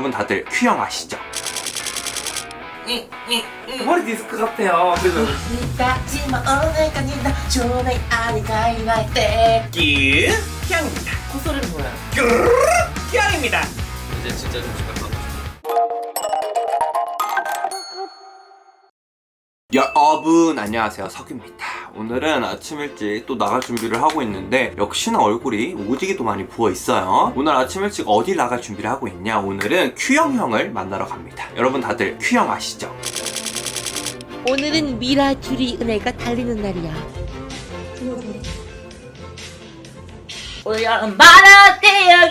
여러분 다들 큐형 아시죠? 머리 디스크 같아요. 그래서 하지만 오늘까지 나 좋아해 아니가 이날 때끼 키앙입니다. 콧소리는 뭐야? 끼앙입니다. 이제 진짜 좀 집에 가고 여러분 안녕하세요 석유입니다 오늘은 아침 일찍 또 나갈 준비를 하고 있는데 역시나 얼굴이 오지게도 많이 부어 있어요 오늘 아침 일찍 어디 나갈 준비를 하고 있냐 오늘은 큐형 형을 만나러 갑니다 여러분 다들 큐형 아시죠? 오늘은 미라 줄이 은혜가 달리는 날이야. 바라때 여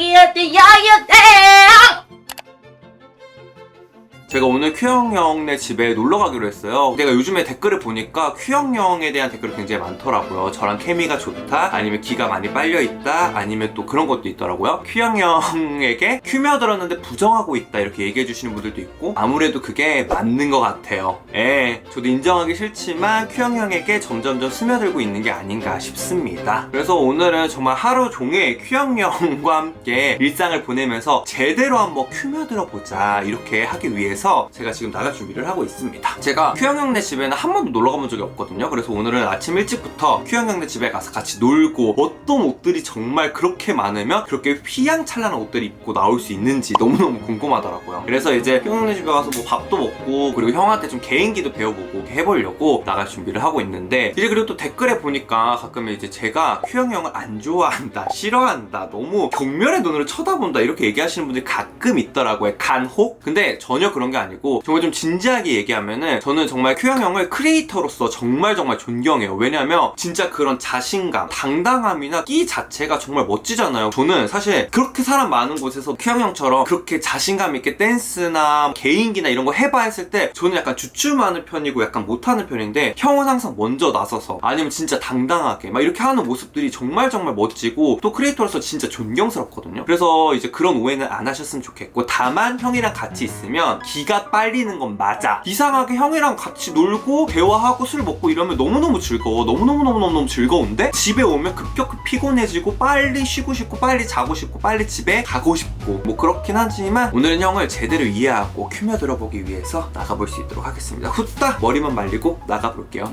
큐형 형네 집에 놀러 가기로 했어요. 내가 요즘에 댓글을 보니까 큐형 형에 대한 댓글이 굉장히 많더라고요. 저랑 케미가 좋다, 아니면 기가 많이 빨려 있다, 아니면 또 그런 것도 있더라고요. 큐형 형에게 큐며 들었는데 부정하고 있다 이렇게 얘기해 주시는 분들도 있고 아무래도 그게 맞는 것 같아요. 예, 저도 인정하기 싫지만 큐형 형에게 점점점 스며들고 있는 게 아닌가 싶습니다. 그래서 오늘은 정말 하루 종일 큐형 형과 함께 일상을 보내면서 제대로 한번 큐며 들어보자 이렇게 하기 위해서 제가 지금 나갈 준비를 하고 있습니다. 제가 큐형 형네 집에는 한 번도 놀러 가본 적이 없거든요. 그래서 오늘은 아침 일찍부터 큐형 형네 집에 가서 같이 놀고 어떤 옷들이 정말 그렇게 많으면 그렇게 휘황찬란한 옷들을 입고 나올 수 있는지 너무너무 궁금하더라고요. 그래서 이제 큐형 형네 집에 가서 뭐 밥도 먹고 그리고 형한테 좀 개인기도 배워보고 해보려고 나갈 준비를 하고 있는데 이제 그리고 또 댓글에 보니까 가끔 이제 제가 큐형 형을 안 좋아한다, 싫어한다, 너무 경멸의 눈으로 쳐다본다 이렇게 얘기하시는 분들이 가끔 있더라고요. 간혹? 근데 전혀 그런 게 아니고 정말 좀 진지하게 얘기하면은 저는 정말 큐형 형을 크리에이터로서 정말 정말 존경해요. 왜냐면 진짜 그런 자신감, 당당함이나 끼 자체가 정말 멋지잖아요. 저는 사실 그렇게 사람 많은 곳에서 큐형 형처럼 그렇게 자신감 있게 댄스나 개인기나 이런 거 해봐 했을 때 저는 약간 주춤하는 편이고 약간 못하는 편인데 형은 항상 먼저 나서서 아니면 진짜 당당하게 막 이렇게 하는 모습들이 정말 정말 멋지고 또 크리에이터로서 진짜 존경스럽거든요. 그래서 이제 그런 오해는 안 하셨으면 좋겠고 다만 형이랑 같이 있으면 기가 빨리 는 건 맞아. 이상하게 형이랑 같이 놀고 대화하고 술 먹고 이러면 너무너무 즐거워. 너무너무너무너무 즐거운데 집에 오면 급격히 피곤해지고 빨리 쉬고 싶고 빨리 자고 싶고 빨리 집에 가고 싶고 뭐 그렇긴 하지만 오늘은 형을 제대로 이해하고 큐며 들어보기 위해서 나가볼 수 있도록 하겠습니다. 후딱 머리만 말리고 나가볼게요.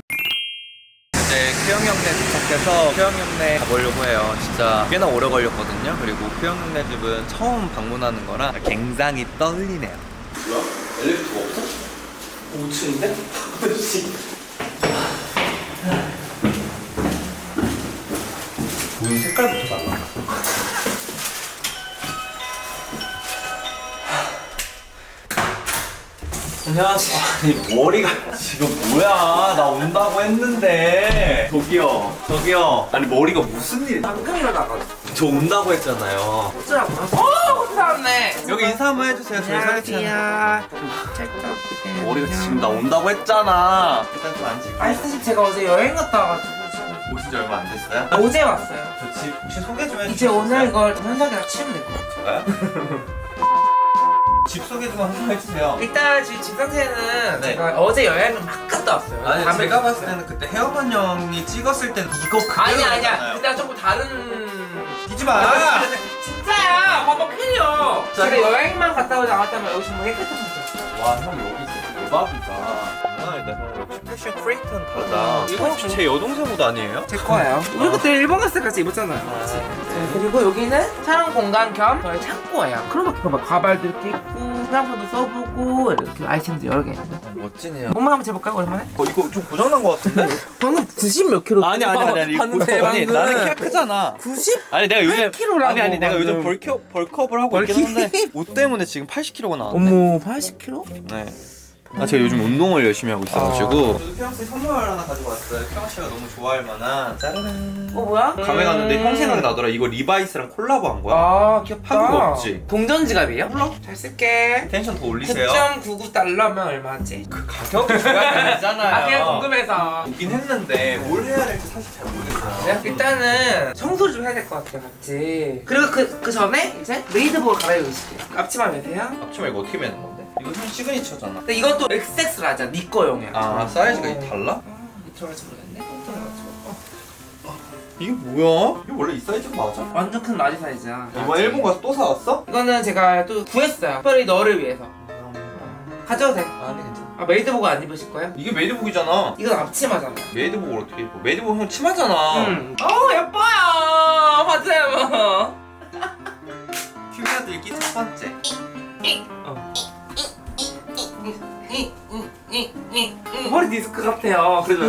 이제 큐형 형네 도착해서 형네 가보려고 해요. 진짜 꽤나 오래 걸렸거든요. 그리고 형네 집은 처음 방문하는 거라 굉장히 떨리네요. 뭐야? 엘리베이터가 없어? 5층인데? 문 색깔부터 달라. 안녕하세요. 아니 머리가 지금 뭐야? 나 온다고 했는데. 저기요, 저기요. 아니 머리가 무슨 일? 방금 일어나가지고 저 온다고 했잖아요. 어쩌라고. 나왔네. 여기 인사 한번 해주세요. 저희. 안녕하세요. 머리가 지금 나 온다고 했잖아. 일단 좀 앉을게요. 아니 사실 제가 어제 여행 갔다 와가지고 지금 오신 지 얼마 안 됐어요? 어제 왔어요. 저 집 혹시 소개 좀 해주세요. 이제 오늘 이걸 현석이랑 치면 될 것 같아요. 집 소개 좀 한번 해주세요. 일단 지금 집 상태는 네. 제가 어제 여행을 막 갔다 왔어요. 아니 밤에 제가 봤을 갔어요. 때는 그때 헤어반 형이 찍었을 때는 이거 그대로 아니 아니야. 그때랑 조금 다른 뛰지 마. 진짜야! 봐봐 큰일이요! 자, 제가 여행만 갔다 오지 않았다면 여기 정말 깨끗한 거죠 와, 형 여기 진짜 대박이다. 형. 역시 패션 크리에이터는 다르다. 이거 혹시 제 여동생 옷 아니에요? 제 거예요 우리 그때 일본 갔을 때 같이 입었잖아요 네, 그리고 여기는 촬영 공간 겸 저희 창고예요 크로마키 봐봐 가발도 이렇게 있고 화장품도 써보고 이렇게 아이템도 여러 개 멋지네요. 몸만 한번 재볼까요 오랜만에? 어, 이거 좀 고장난 것 같은데? 방금 90 몇 킬로 아니, 아니, 아니, 아니. 봤는데 아니, 방금 나는 키가 크잖아. 90? 아니, 내가 요즘. 8kg 라고 아니, 아니, 내가 요즘 방금. 벌켜, 벌크업을 하고 있긴 벌키? 한데, 옷 때문에 지금 80kg가 나왔네. 어머 80kg? 네. 아 제가 요즘 운동을 열심히 하고 있어가지고 저도 큐영 씨 선물 하나 가지고 왔어요. 큐영 씨가 너무 좋아할 만한 짜라란. 어 뭐야? 감에 갔는데 형 생각이 나더라. 이거 리바이스랑 콜라보 한 거야. 아 귀엽다 한국 없지? 동전 지갑이에요? 몰라 잘 쓸게 텐션 더 올리세요. 9.99 달러면 얼마지? 그 가격이 중요한 게 아니잖아요. 아 그냥 궁금해서 있긴 했는데 뭘 해야 될지 사실 잘 모르겠어요. 내가 일단은 청소를 좀 해야 될 것 같아 같이 그리고 그, 그 전에 이제 메이드볼 갈아입고 있을게요 앞치마 매세요 앞치마 이거 어떻게 매는 건데? 이거 형 시그니처잖아. 근데 이것도 XX 라자 네 거용이야 아 사이즈가 이 달라? 아, 이 들어갈지 모르겠네 깜짝 놀라가지고 어. 이게 뭐야? 이게 원래 이 사이즈가 맞아? 완전 큰 라지 사이즈야. 이번 일본 가서 또 사왔어? 이거는 제가 또 구했어요. 특별히 너를 위해서. 가져도 돼. 아니 괜찮아 아 메이드복 안 입으실 거예요? 이게 메이드복이잖아 이건 앞치마잖아. 메이드복을 어떻게 입어? 메이드복 형 치마잖아 음. 어 예뻐요. 맞아요. 큐비아들기 첫 번째 머리 디스크 같아요. 그래도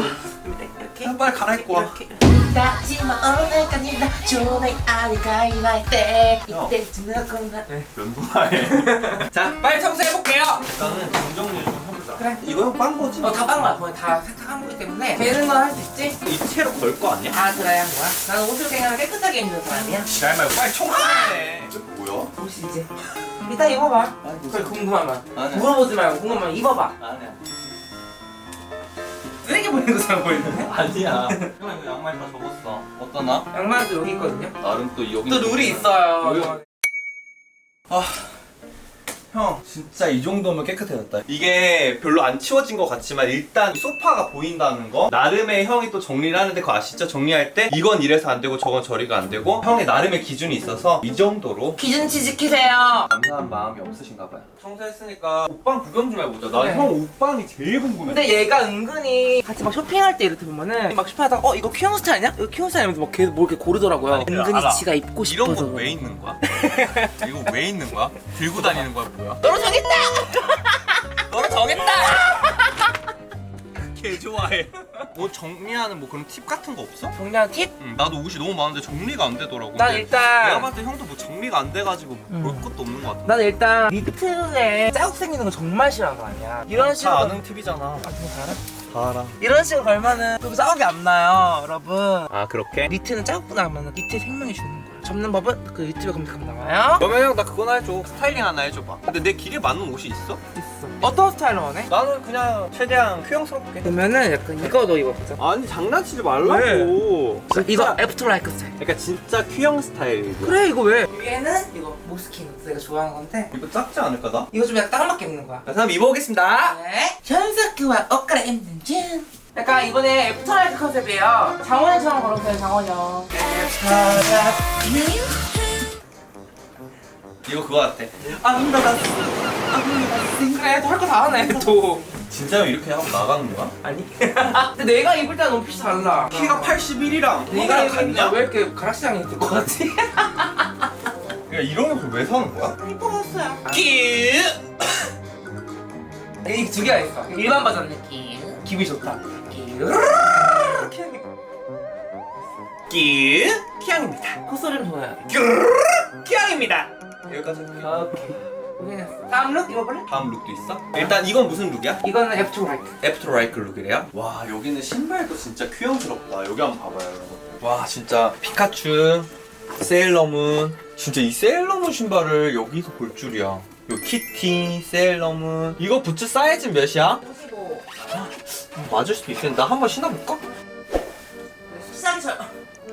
이렇게 빨리 갈아입고 와. 건가 면도하에 자 빨리 청소해 볼게요. 일단은 정정리 좀 그래. 이거 형빤 거지? 어 다빵 거야. 거의 다 세탁한 거기 때문에 되는 건 할 수 있지. 이 채로 걸 거 아니야? 아 그래야 한 거야? 나는 옷을 그냥 깨끗하게 입는 사람이야. 지랄 말고 빨리 청소해 이게 뭐야? 옷이 이제 이따 입어봐. 그래 궁금하면 아니야. 물어보지 말고 궁금하면 입어봐. 아니야 쓰레기 버리는 것처럼 보이는데? 아니야 형 이거 양말 다 접었어 어떠나? 양말도 여기 있거든요. 나름 또 여기 또 룰이 있어요. 여기- 형 진짜 이 정도면 깨끗해졌다 이게 별로 안 치워진 것 같지만 일단 이 소파가 보인다는 거 나름의 형이 또 정리를 하는데 그거 아시죠? 정리할 때 이건 이래서 안 되고 저건 저리가 안 되고 형의 나름의 기준이 있어서 이 정도로 기준치 지키세요. 감사한 마음이 없으신가 봐요 청소했으니까 옷방 구경 좀 해보자 나 네. 형 옷방이 제일 궁금해 근데 얘가 은근히 같이 막 쇼핑할 때 이렇게 보면은 막 쇼핑하다가 어 이거 큐형 스타일이냐? 이거 큐형 스타일이면서 막 계속 뭐 이렇게 고르더라고요. 아니, 그래, 은근히 알아. 지가 입고 이런 싶어서. 건 왜 있는 거야? 이거 왜 있는 거야? 들고 다니는 거야 뭐야? 너로 정했다. 너로 정했다. 개 좋아해 옷 정리하는 뭐 그런 팁 같은 거 없어? 정리한 팁? 응, 나도 옷이 너무 많은데 정리가 안 되더라고 난 근데 일단 내가 봤을 때 형도 뭐 정리가 안 돼가지고 음. 볼 것도 없는 것 같아 난 일단 니트에 자국 생기는 거 정말 싫어하는 거 아니야. 이런 식으로 다 아는 팁이잖아 아, 그거 다 알아? 다 알아 이런 식으로 걸면은 또 자국이 안 나요, 여러분. 아 그렇게? 니트는 자국 나면 니트에 생명이 주는 거야. 접는 법은 그 유튜브에 검색하면 나와요. 그러면 형나 그거나 해줘 스타일링 하나 해줘봐 근데 내 길에 맞는 옷이 있어? 있어. 어떤 스타일로 원해? 나는 그냥 최대한 큐형스럽게 그러면은 약간 이거 너 입어보자. 아니 장난치지 말라고 이거 애프터 라이크 스타일. 그러니까 진짜 큐형 스타일이고 그래 이거 왜? 위에는 이거 모스킨 내가 좋아하는 건데 이거 작지 않을까 나? 이거 좀 약간 딱 맞게 입는 거야. 자 그럼 입어보겠습니다 네. 현석이와 옷 갈아입는 중. 약간 이번에 애프터 라이크 컨셉이에요. 장원영처럼 걸었어요 장원영. 이거 그거 같아 아름다웠어 그래 또 할 거 다 하네 또. 진짜 형 이렇게 하고 나가는 거야? 아니. 근데 내가 입을 때는 너무 핏이 달라. 키가 81이랑 내가 형이랑 입을 때는 같냐? 왜 이렇게 가락시장이 있을 것 같지? 야 이런 옷을 왜 사는 거야? 이뻐졌어요. 끼 이게 두 개가 있어. 일반 버전 느낌. 기분이 좋다. 끼 키양입니다 콧소리는 좋아야 돼. 키양입니다 여기까지 할게요 오케이. 다음 룩 입어볼래? 다음 룩도 있어? 일단 이건 무슨 룩이야? 이거는 애프터 라이크. 애프터 라이크 룩이래요? 와 여기는 신발도 진짜 큐형스럽다 여기 한번 봐봐요 여러분 와 진짜 피카츄 세일러문 진짜 이 세일러문 신발을 여기서 볼 줄이야 요 키티 세일러문 이거 부츠 사이즈 몇이야? 55. 맞을 수도 있겠는데 나 한번 신어볼까? 시작이 절.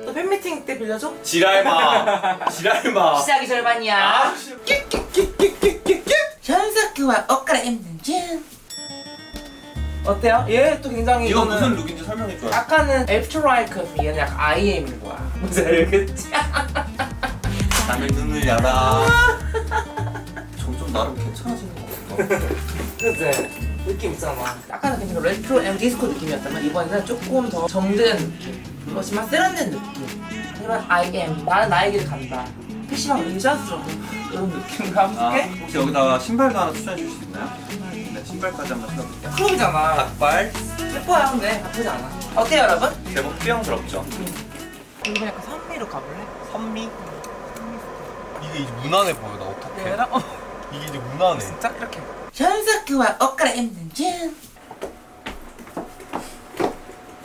또 팬미팅 때 빌려줘? 지랄마 지랄마 시작이 절반이야. 아 끼끼끼끼끼끼끼 현석이와 옷 갈아입는 중. 어때요? 얘 또 굉장히 이거 무슨 룩인지 설명해 줘요 약간은 애프터 라이크 얘는 약간 IM인 거야. 뭔지 알겠지? 남의 눈을 열어 점점 나름 괜찮아지는 것 같아 그치? 느낌 있잖아. 아까는 그냥 레트로 앤 디스코 느낌이었다면 이번에는 조금 더 느낌. 그렇지만 세련된 느낌. 하지만 I am. 나는 길을 간다. PC방 의자스러운 이런 느낌과 아, 함께 혹시 여기다가 신발도 하나 추천해 주실 수 있나요? 네, 신발까지 한번 신어볼게요. 클럽이잖아. 닭발, 예뻐요, 근데 나쁘지 않아. 어때요, 여러분? 제목 삐용스럽죠? 이거 약간 선미로 가볼래? 선미? 이게 이제 무난해 보여, 나 어떡해. 어, 이게 이제 무난해. 진짜 이렇게. 현석이와 옷 갈아입는 중.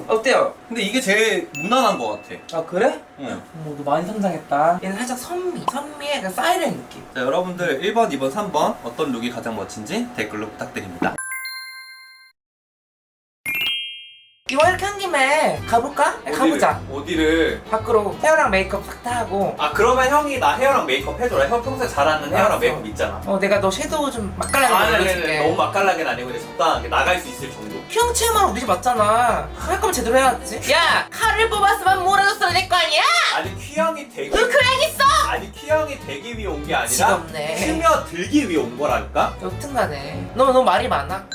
어때요? 근데 이게 제일 무난한 것 같아. 아 그래? 응. 어머 너 많이 성장했다. 얘는 살짝 선미, 선미의 약간 사이렌 느낌. 자, 여러분들 1번, 2번, 3번 어떤 룩이 가장 멋진지 댓글로 부탁드립니다. 이거 이렇게 한 김에 가볼까? 가보자 어디를? 밖으로 헤어랑 메이크업 싹 다 하고 아 그러면 형이 나 헤어랑 메이크업 해줘라. 형 평소에 잘하는 헤어랑 알았어. 메이크업 있잖아. 어 내가 너 섀도우 좀 맛깔나게 아니 아니 아니 너무 맛깔나게는 아니고 그냥 적당하게 나갈 수 있을 정도. 형 체험하러 우리 집 왔잖아 할 거면 제대로 해야지 야 칼을 뽑았으면 몰아줬어야 될거 아니야? 아니 퀴형이 되기 그래야겠어 아니 퀴형이 되기 위해 온 게 아니라 지겹네 스며 들기 위해 온 거라니까. 여튼간에 너 너무 말이 많아 자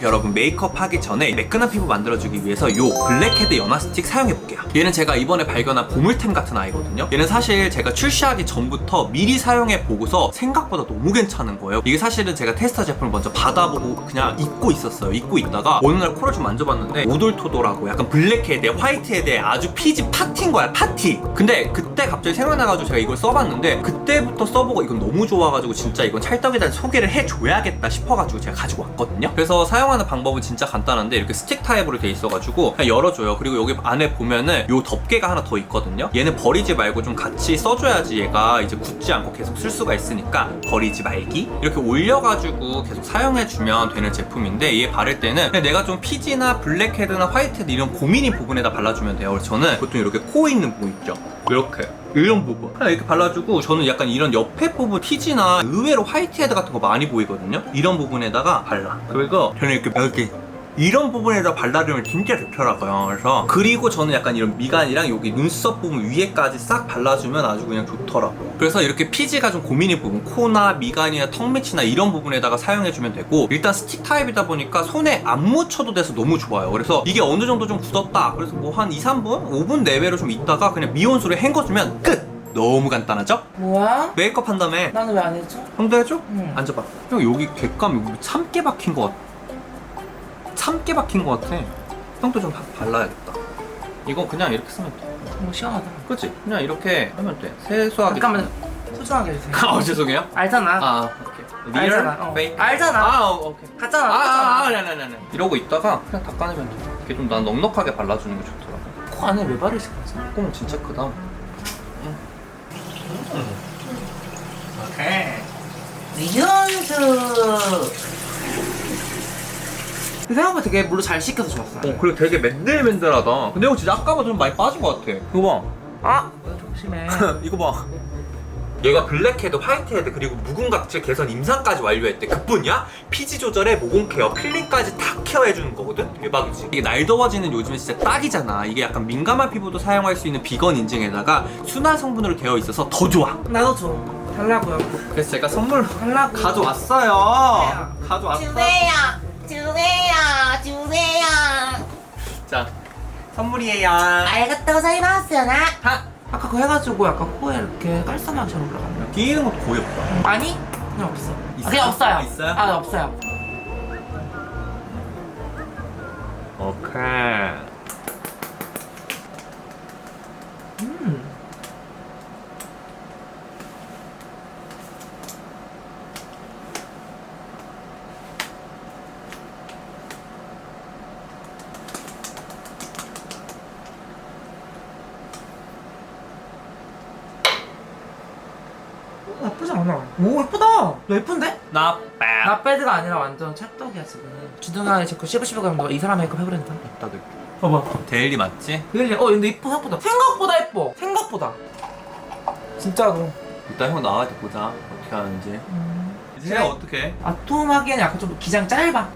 여러분 메이크업 하기 전에 매끈한 피부 만들어주기 위해서 요 블랙헤드 연화 스틱 사용해볼게요. 얘는 제가 이번에 발견한 보물템 같은 아이거든요. 얘는 사실 제가 출시하기 전부터 미리 사용해보고서 생각보다 너무 괜찮은 거예요. 이게 사실은 제가 테스터 제품을 먼저 받아보고 그냥 잊고 있었어요. 잊고 있다가 어느 날 코를 좀 만져봤는데 오돌토돌하고 약간 블랙헤드에 화이트헤드에 아주 피지 파티인 거야. 파티 근데 그때 갑자기 생각나가지고 제가 이걸 써봤는데 그때부터 써보고 이건 너무 좋아가지고 진짜 이건 대한 소개를 해줘야겠다 싶어가지고 제가 가지고 왔거든요. 그래서 사용 하는 방법은 진짜 간단한데 이렇게 스틱 타입으로 돼 있어가지고 그냥 열어줘요. 그리고 여기 안에 보면은 요 덮개가 하나 더 있거든요. 얘는 버리지 말고 좀 같이 써줘야지 얘가 이제 굳지 않고 계속 쓸 수가 있으니까 버리지 말기? 이렇게 올려가지고 계속 사용해주면 되는 제품인데 얘 바를 때는 그냥 내가 좀 피지나 블랙헤드나 화이트헤드 이런 고민인 부분에다 발라주면 돼요. 그래서 저는 보통 이렇게 코 있는 부분 있죠 이렇게 이런 부분. 그냥 이렇게 발라주고 저는 약간 이런 옆에 부분 티지나 의외로 화이트헤드 같은 거 많이 보이거든요. 이런 부분에다가 발라. 그리고 저는 이렇게 이렇게 이런 부분에다 발라주면 진짜 좋더라고요 그래서 그리고 저는 약간 이런 미간이랑 여기 눈썹 부분 위에까지 싹 발라주면 아주 그냥 좋더라고요 그래서 이렇게 피지가 좀 고민인 부분 코나 미간이나 턱 밑이나 이런 부분에다가 사용해주면 되고 일단 스틱 타입이다 보니까 손에 안 묻혀도 돼서 너무 좋아요 그래서 이게 어느 정도 좀 굳었다 그래서 뭐 한 2, 3분? 5분 내외로 좀 있다가 그냥 미온수로 헹궈주면 끝! 너무 간단하죠? 뭐야? 메이크업 한 다음에 나는 왜 안 해줘? 형도 해줘? 응. 앉아봐 형 여기 객감 여기 참깨 박힌 거 같아 참깨 박힌 거 같아. 형도 좀 바- 발라야겠다. 이건 그냥 이렇게 쓰면 돼. 너무 시원하다. 그렇지 그냥 이렇게 하면 돼. 세수하게 잠깐만 소중하게 해주세요. 아 죄송해요? 알잖아. 아 오케이. 알잖아 어. 페이크 알잖아. 아 오케이. 갔잖아 아, 아, 아, 갔잖아. 네, 네, 네, 네. 이러고 있다가 그냥 닦아내면 돼. 이게 좀 난 넉넉하게 발라주는 게 좋더라고. 코 안에 왜 바르실 거지? 콧구멍 진짜 크다. 미연 수 생각보다 되게 물로 잘 씻겨서 좋았어 어, 그리고 되게 맨들맨들하다. 근데 이거 진짜 아까보다 좀 많이 빠진 것 같아. 이거 아! 조심해 봐. 이거 봐. 얘가 블랙헤드, 화이트헤드 그리고 묵은각질 개선 임상까지 완료했대. 그뿐이야? 피지 조절에 모공 케어, 필링까지 다 케어해주는 거거든? 대박이지. 이게 날 더워지는 요즘에 진짜 딱이잖아. 이게 약간 민감한 피부도 사용할 수 있는 비건 인증에다가 순한 성분으로 되어 있어서 더 좋아. 나도 줘 달라고요 그래서 제가 선물로 달라고 가져왔어요. 가져왔어. 주세요 주세요 주세요 자, 선물이에요. 알겠다고 사이마스나 아, 아까 그거 해가지고 약간 코에 이렇게 깔쌈하게 잘 올라가네 뒤에는 것도 거의 없다. 아니 그냥 없어 있어요? 아, 그냥 없어요 있어요? 아 없어요 오케이. 음. 어, 나쁘지 않아. 오 예쁜데? Not bad. 나배드가 아니라 완전 찰떡이야 지금. 주둥아리 자꾸 씹으씹어 가면 너이 사람 메이크업 해버린다. 다들. 봐봐. 데일리 맞지? 그래. 어 근데 이뻐 생각보다. 생각보다 예뻐. 생각보다. 진짜로. 일단 형 나와서 보자. 어떻게 하는지. 음. 이제 형 어떻게 해? 아톰하기에는 약간 좀 기장 짧아.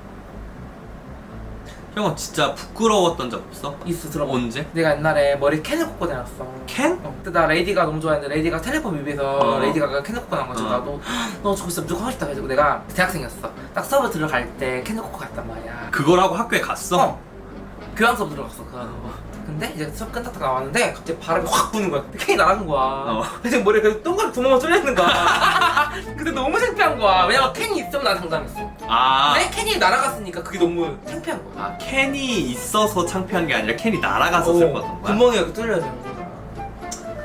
형은 진짜 부끄러웠던 적 없어? 있어 들어봐. 언제? 내가 옛날에 머리 캔을 꽂고 다녔어. 캔? 어, 그때 나 레이디가 너무 좋아했는데 레이디가 텔레폰 뮤비에서 어. 레이디가 캔을 꽂고 나온 거지 어. 나도 너 저거 진짜 무조건 하고 싶다 해가지고 내가 대학생이었어 딱 수업을 들어갈 때 캔을 꽂고 갔단 말이야 그걸 하고 학교에 갔어? 어. 교양 수업 들어갔어 그거 근데 이제 수업 끝났다 나왔는데 갑자기 바람이 확 부는 거야. 캔이 날아간 거야. 어. 그래서 머리에 그 동그란 구멍을 뚫려 있는 거야. 근데 너무 창피한 거야. 왜냐면 캔이 있으면 난 당당했어. 아. 근데 캔이 날아갔으니까 그게 너무 창피한 거야. 아, 캔이 있어서 창피한 게 아니라 캔이 날아가서 슬펐던 거야? 구멍이 이렇게 뚫려져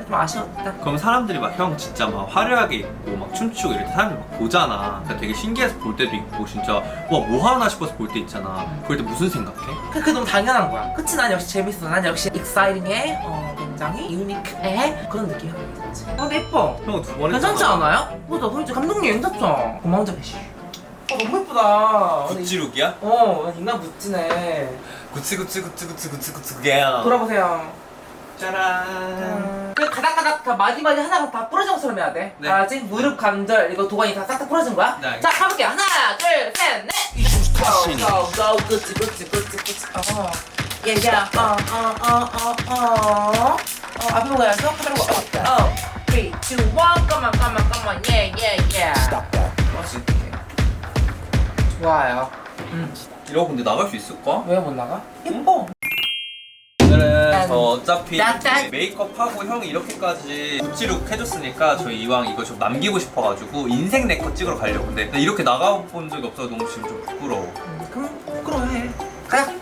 좀 아쉬웠다 그럼 사람들이 막 형 진짜 막 화려하게 입고 막 춤추고 이럴 때 사람들이 막 보잖아. 그러니까 되게 신기해서 볼 때도 있고 진짜 와 뭐 하나 싶어서 볼 때 있잖아. 그럴 때 무슨 생각해? 그- 그게 너무 당연한 거야. 그치 난 역시 재밌어. 난 역시 익사이팅해. 어 굉장히 유니크해. 그런 느낌이 있지. 어 근데 예뻐. 형은 두번 괜찮지 했잖아. 않아요? 어, 나 솔직히 감독님 괜찮죠? 고마운 점이 씨. 어 너무 예쁘다. 굿지룩이야? 어 인간 굿지네. 구찌 구찌 구찌 구찌 구찌 구찌 야 돌아보세요. 짜란 그 가닥가닥 다 마디마디 하나가 다 부러진 것처럼 해야 돼. 네. 알았지? 무릎 관절 이거 도관이 다 싹 다 부러진 거야. 네. 자 가볼게. 요 하나, 둘, 셋, 넷. Go, go, go, 그치, 그치, 그치, 그치. 어. 예, 예. 어, 어, 어, 어, 어. 어, 앞에 보고 해야죠. 카메라 보고. 어, 어. 3, 2, 1. Come on, come on, come on. Yeah, yeah, yeah. 멋있게. 좋아요. 음. 이러고 근데 나갈 수 있을까? 왜 못 나가? 예뻐. 오늘은 저 어차피 메이크업하고 형이 이렇게까지 구찌룩 해줬으니까 저희 이왕 이거 좀 남기고 싶어가지고 인생 네컷 찍으러 가려고 근데 나 이렇게 나가본 적이 없어서 너무 지금 좀 부끄러워 음, 그럼 부끄러워해. 가자.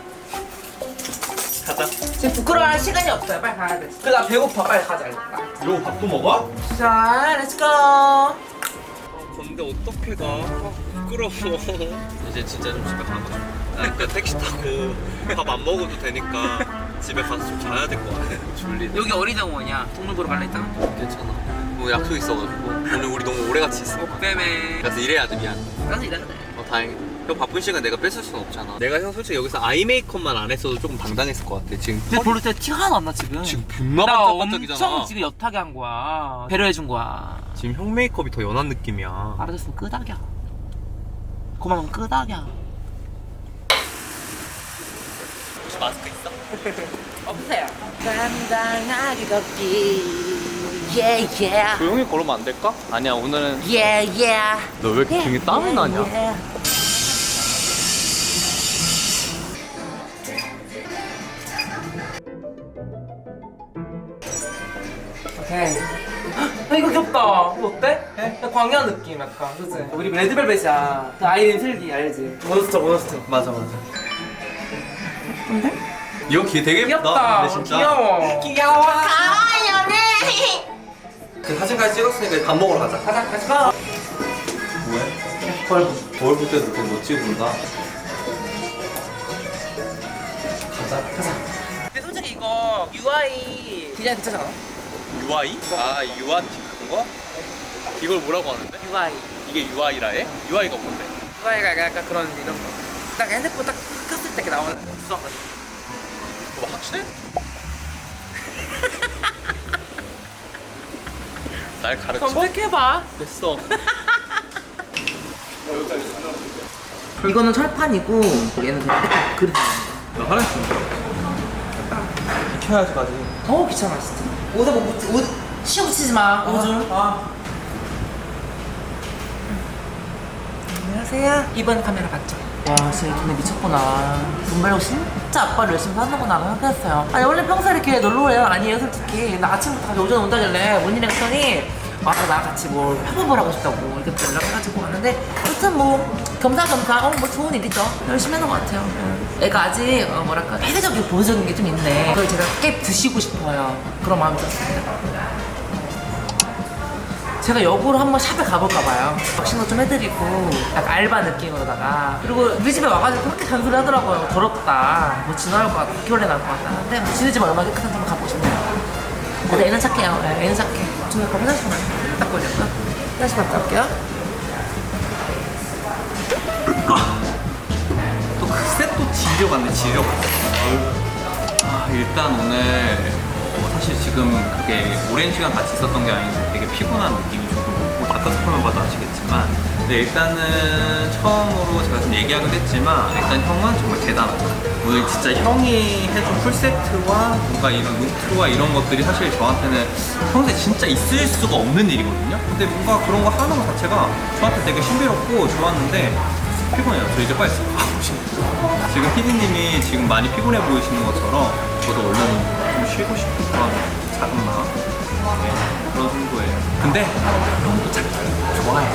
가자 지금 부끄러워할 시간이 없어요. 빨리 가야 돼. 그래 나 배고파. 빨리 가자 일단. 이러고 밥도 먹어? 자, 렛츠고. 근데 어떻게 가? 아, 부끄러워 이제 진짜 좀 집에 가고 싶어 나 그냥 택시 타고 밥 안 먹어도 되니까 집에 가서 좀 자야 될 것 같아 졸리네 여기 어린이정원이야. 동물 보러 갈래 있다가? 괜찮아 뭐 약속 있어가지고 오늘 우리 너무 오래 같이 있어 빼매. 그래서 이래야 돼 미안 나도 일하네. 어 다행이다 형 바쁜 시간 내가 뺏을 순 없잖아 내가 형 솔직히 여기서 아이 메이크업만 안 했어도 조금 당당했을 것 같아 지금 근데 별로 진짜 티가 하나도 안나 지금. 지금 존나 나 반짝반짝이잖아 엄청 지금 옅하게 한 거야. 배려해 준 거야. 지금 형 메이크업이 더 연한 느낌이야 알아줬으면 끄덕여. 고마우면 끄덕여. 혹시 마스크 있어? 없어요. 당당하게 걷기 yeah yeah 조용히 걸으면 안 될까? 아니야 오늘은 yeah yeah 너왜 이렇게 등에 땀이 나냐? yeah. 오케이. 아 이거 귀엽다. 이거 어때? 약간 광야 느낌 약간. 그치? 우리 레드벨벳이야. 그 아이린 슬기 알지? 몬스터 몬스터. 맞아 맞아 이거 기 되게 예쁘다 귀엽다. 근데 진짜 귀여워. 귀여워. 그 사진까지 찍었으니까 밥 먹으러 가자 가자 같이 가. 뭐해? 헐 거울 때도 되게 멋지게 본다 가자 가자 근데 솔직히 이거 UI 디자인 괜찮지 않아? UI? 아 UI 그거? 이걸 뭐라고 하는데? UI. 이게 UI라 해? UI가 뭔데? UI가 약간 그런 이런 거. 딱 핸드폰 딱 켰을 때 이렇게 나오는 수학 같은 그거 확실해? 날 가르쳐? 검색해봐. 됐어 이거는 철판이고 얘는 그냥 그릇. 나 화장실 비켜야지 가지 어 귀찮아 진짜. 옷에 뭐 묻지 옷 시험 치지 마. 오줌. 아. 안녕하세요. 이번 카메라 봤죠? 와 진짜 돈에 미쳤구나. 돈 벌려고 진짜 아빠를 열심히 사는구나 생각했어요. 아니 원래 평소에 이렇게 놀러 오래요? 아니에요 솔직히. 나 아침부터 다시 오전 온다길래 뭔 일이 했더니 맞아 나 같이 뭘 협업을 하고 싶다고 이렇게 또 연락해가지고 왔는데 여튼 뭐 겸사겸사 어 뭐 좋은 일이죠. 열심히 하는 것 같아요. 응. 애가 아직 어, 뭐랄까 폐쇄적이고 보수적인 게 좀 있네. 그걸 제가 깨 드시고 싶어요. 그런 마음이 들었습니다. 제가 역으로 한번 샵에 가볼까 봐요. 왁싱도 좀 해드리고 약간 알바 느낌으로다가 그리고 우리 집에 와가지고 그렇게 잔소리 하더라고요. 더럽다. 뭐 진화할 것 같다. 겨울에 나올 것 같다. 근데 뭐 지네 집 얼마나 깨끗한지 한번 가보고 싶네요. 근데 애는 착해요. 네, 애는 착해. 좀 약간 화장실만 닦고 오려고요. 화장실 갔다 올게요. 또 그새 또 지려 갔네 지려갔어 아 일단 오늘 지금 그게 오랜 시간 같이 있었던 게 아닌데 되게 피곤한 느낌이 조금 있고 다크스콜만 봐도 아시겠지만 근데 일단은 처음으로 제가 좀 얘기하기도 했지만 일단 형은 정말 대단하다 오늘 진짜 형이 해준 풀세트와 뭔가 이런 루트와 이런 것들이 사실 저한테는 평소에 진짜 있을 수가 없는 일이거든요 근데 뭔가 그런 거 하는 것 자체가 저한테 되게 신비롭고 좋았는데 피곤해요. 저 이제 빨리 가고 싶어요. 지금 피디님이 지금 많이 피곤해 보이시는 것처럼 저도 얼른 좀 쉬고 싶은 그런 작은 마음 네, 그런 정도예요. 근데 형도 잘 좋아요.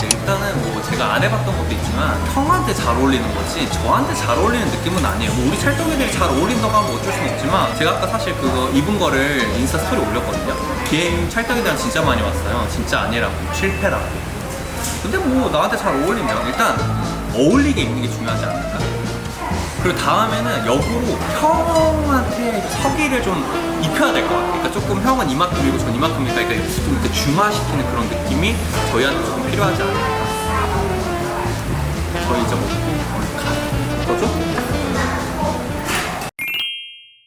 네, 일단은 뭐 제가 안 해봤던 것도 있지만 형한테 잘 어울리는 거지 저한테 잘 어울리는 느낌은 아니에요. 뭐 우리 찰떡이들이 잘 어울린다고 하면 어쩔 수는 없지만 제가 아까 사실 그거 입은 거를 인스타 스토리 올렸거든요. DM 찰떡이들은 진짜 많이 왔어요. 진짜 아니라고 실패라고. 근데 뭐 나한테 잘 어울리면 일단 어울리게 입는 게 중요하지 않을까? 그리고 다음에는 역으로 형한테 서기를 좀 입혀야 될 것 같아. 그러니까 조금 형은 이만큼이고 전 이만큼이니까 그러니까 좀 이렇게 중화시키는 그런 느낌이 저희한테 조금 필요하지 않을까. 저희 이제 먹고 얼른 가. 꺼줘?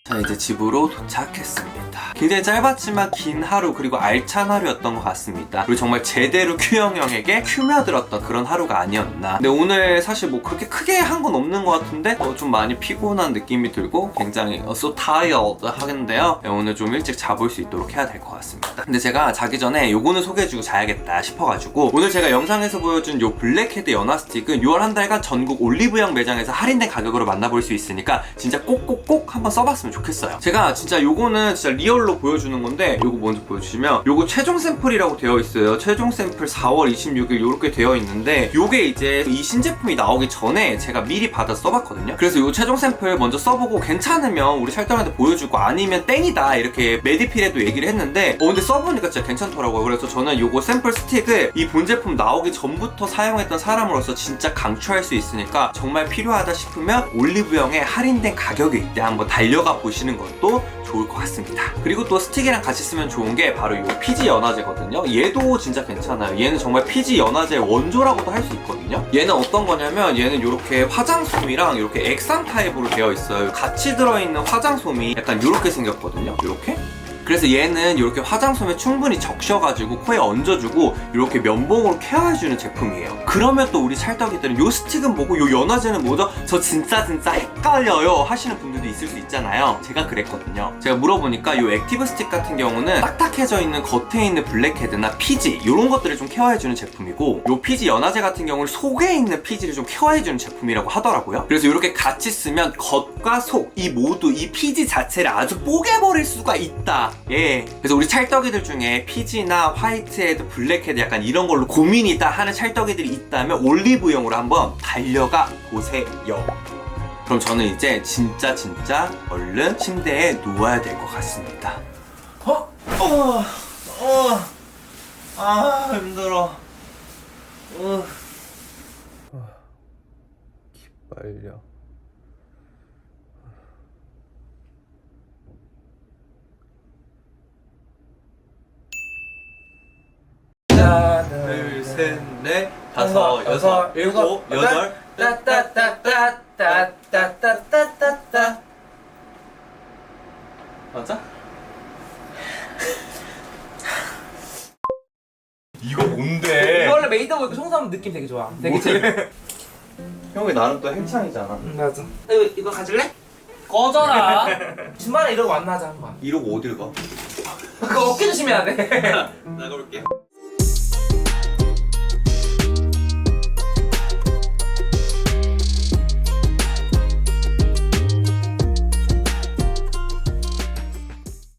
어느새 집으로 도착했습니다. 굉장히 짧았지만 긴 하루 그리고 알찬 하루였던 것 같습니다. 그리고 정말 제대로 큐형 형에게 큐며들었던 그런 하루가 아니었나. 근데 오늘 사실 뭐 그렇게 크게 한 건 없는 것 같은데 어, 좀 많이 피곤한 느낌이 들고 굉장히 어, so tired 하겠는데요. 네, 오늘 좀 일찍 자볼 수 있도록 해야 될 것 같습니다. 근데 제가 자기 전에 요거는 소개해주고 자야겠다 싶어가지고 오늘 제가 영상에서 보여준 요 블랙헤드 연화 스틱은 6월 한 달간 전국 올리브영 매장에서 할인된 가격으로 만나볼 수 있으니까 진짜 꼭꼭꼭 한번 써봤으면 좋겠 어요. 제가 진짜 요거는 진짜 리얼로 보여주는 건데 요거 먼저 보여주시면 요거 최종 샘플이라고 되어 있어요. 최종 샘플 4월 26일 요렇게 되어 있는데 요게 이제 이 신제품이 나오기 전에 제가 미리 받아 써봤거든요. 그래서 요 최종 샘플 먼저 써보고 괜찮으면 우리 찰떡한테 보여주고 아니면 땡이다 이렇게 메디필에도 얘기를 했는데 어 근데 써보니까 진짜 괜찮더라고요. 그래서 저는 요거 샘플 스틱을 이 본 제품 나오기 전부터 사용했던 사람으로서 진짜 강추할 수 있으니까 정말 필요하다 싶으면 올리브영에 할인된 가격일 때 한번 달려가 보 시는 것도 좋을 것 같습니다. 그리고 또 스틱이랑 같이 쓰면 좋은 게 바로 이 피지 연화제거든요. 얘도 진짜 괜찮아요. 얘는 정말 피지 연화제 원조라고도 할 수 있거든요. 얘는 어떤 거냐면 얘는 이렇게 화장솜이랑 이렇게 액상 타입으로 되어 있어요. 같이 들어있는 화장솜이 약간 이렇게 생겼거든요. 이렇게. 그래서 얘는 이렇게 화장솜에 충분히 적셔가지고 코에 얹어주고 이렇게 면봉으로 케어해주는 제품이에요. 그러면 또 우리 찰떡이들은 요 스틱은 뭐고 요 연화제는 뭐죠? 저 진짜 진짜 헷갈려요 하시는 분들도 있을 수 있잖아요. 제가 그랬거든요. 제가 물어보니까 요 액티브 스틱 같은 경우는 딱딱해져 있는 겉에 있는 블랙헤드나 피지 이런 것들을 좀 케어해주는 제품이고 요 피지 연화제 같은 경우는 속에 있는 피지를 좀 케어해주는 제품이라고 하더라고요. 그래서 이렇게 같이 쓰면 겉과 속 이 모두 이 피지 자체를 아주 뽀개버릴 수가 있다. 예. 그래서 우리 찰떡이들 중에 피지나 화이트헤드, 블랙헤드 약간 이런 걸로 고민이다 하는 찰떡이들이 있다면 올리브영으로 한번 달려가 보세요. 그럼 저는 이제 진짜 진짜 얼른 침대에 누워야 될 것 같습니다. 어? 어? 어? 아 힘들어. 어. 기빨려. 하나, 둘, 셋, 넷, 다섯, 여섯, 일곱, 여덟. 따따따따따따따따따따. 맞아? 이거 뭔데? 원래 메이드 보니까 청소하면 느낌 되게 좋아. 되게 재밌. 형이 나는 또 행창이잖아. 응, 맞아. 이거 이거 가질래? 꺼져라. 주말에 이러고 만나자 한 번. 이러고 어딜 가? 그거 어깨 조심해야 돼. 나가볼게.